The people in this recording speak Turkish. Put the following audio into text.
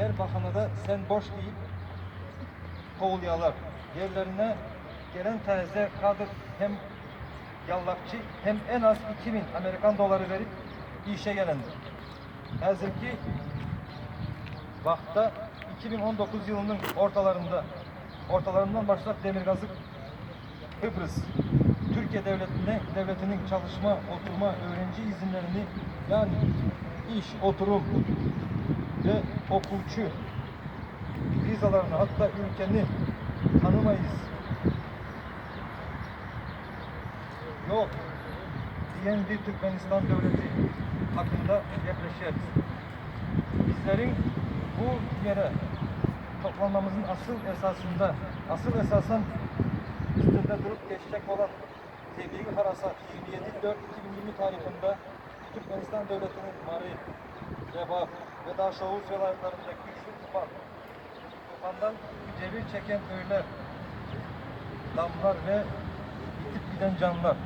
Erbakan'ı da sen boş deyip kovuluyorlar. Yerlerine gelen taze kadr hem yallakçı hem en az 2000 Amerikan doları verip işe gelendir. Hazırki vakta 2019 yılının ortalarında ortalarından başlayıp Demirgazık Kıbrıs Türkiye devletine devletinin çalışma, oturma, öğrenci izinlerini yani iş, oturum ve okulçu vizalarını hatta ülkeni tanımayız. Yok diyen bir Türkmenistan devleti hakkında yaklaşıyoruz. Bizlerin bu yere toplanmamızın asıl esasında, asıl esasen üstünde durup geçecek olan tebliğ harasat 27.4.2020 tarihinde Türkmenistan Devleti'nin Mari, Rebap ve Daşavuz vilayetlerindeki güçlü tufan, tufandan cebir çeken öğeler, damlar ve itip giden canlar